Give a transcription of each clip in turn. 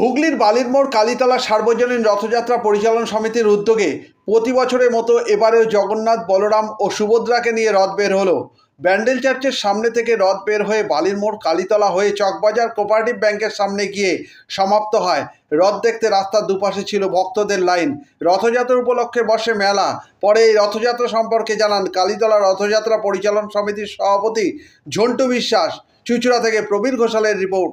হুগলির বালিরমোড় কালীতলা সার্বজনীন রথযাত্রা পরিচালন সমিতির উদ্যোগে প্রতি বছরের মতো এবারেও জগন্নাথ, বলরাম ও সুভদ্রাকে নিয়ে রথ বের হলো। ব্যান্ডেল চার্চের সামনে থেকে রথ বের হয়ে বালিরমোড় কালীতলা হয়ে চকবাজার কোপারেটিভ ব্যাংকের সামনে গিয়ে সমাপ্ত হয়। রথ দেখতে রাস্তার দুপাশে ছিল ভক্তদের লাইন। রথযাত্রা উপলক্ষে বসে মেলা। পরে এই রথযাত্রা সম্পর্কে জানান কালীতলা রথযাত্রা পরিচালন সমিতির সভাপতি ঝন্টু বিশ্বাস। চুচুড়া থেকে প্রবীর ঘোষালের রিপোর্ট।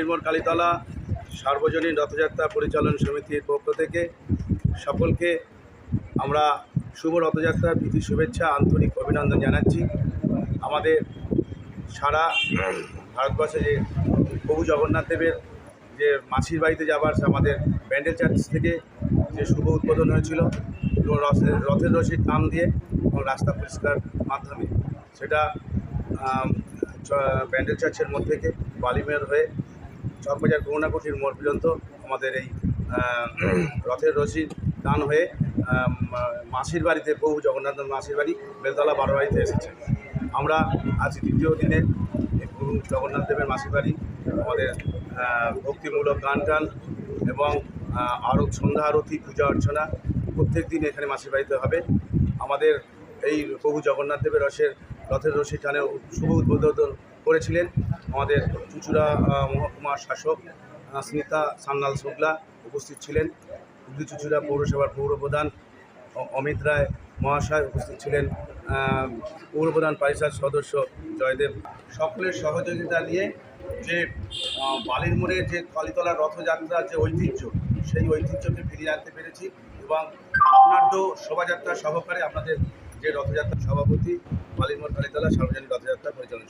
বালিরমোড় কালীতলা, সার্বজনীন রথযাত্রা পরিচালন সমিতির পক্ষ থেকে সকলকে আমরা শুভ রথযাত্রার প্রীতি, শুভেচ্ছা, আন্তরিক অভিনন্দন জানাচ্ছি। আমাদের সারা ভারতবর্ষে যে প্রভু জগন্নাথ দেবের যে মাসির বাড়িতে যাবার আমাদের ব্যান্ডেল চার্চ থেকে যে শুভ উদ্বোধন হয়েছিল রথের রশির টান দিয়ে এবং রাস্তা পরিষ্কার মাধ্যমে, সেটা ব্যান্ডেল চার্চের মধ্যে থেকে বালিমের হয়ে চকবাজার করুণাকুঠির মোড় পর্যন্ত আমাদের এই রথের রশি দান হয়ে মাসির বাড়িতে প্রভু জগন্নাথ মাসির বাড়ি বেলতলা বারো বাড়িতে এসেছে। আমরা আজ দ্বিতীয় দিনে প্রভু জগন্নাথ দেবের মাসির বাড়ি, আমাদের ভক্তিমূলক গান টান এবং আরও সন্ধ্যা আরতি, পূজা অর্চনা প্রত্যেক দিন এখানে মাসির বাড়িতে হবে। আমাদের এই প্রভু জগন্নাথ দেবের রসের, রথের রশি টানে শুভ উদ্বোধন করেছিলেন। আমাদের চুচুড়া মহকুমার শাসক স্মিতা সান্নাল শুক্লা উপস্থিত ছিলেন। হুগলি চুচুড়া পৌরসভার পৌরপ্রধান অমিত রায় মহাশয় উপস্থিত ছিলেন। পৌরপ্রধান পরিষদ সদস্য জয়দেব। সকলের সহযোগিতা নিয়ে যে বালির মোড়ে যে কালীতলার রথযাত্রার যে ঐতিহ্য, সেই ঐতিহ্যকে ফিরিয়ে আনতে পেরেছি এবং বর্ণাঢ্য শোভাযাত্রা সহকারে আপনাদের যে রথযাত্রার সভাপতি, বালির মোড়, কালীতলা সার্বজনীন রথযাত্রা পরিচালনা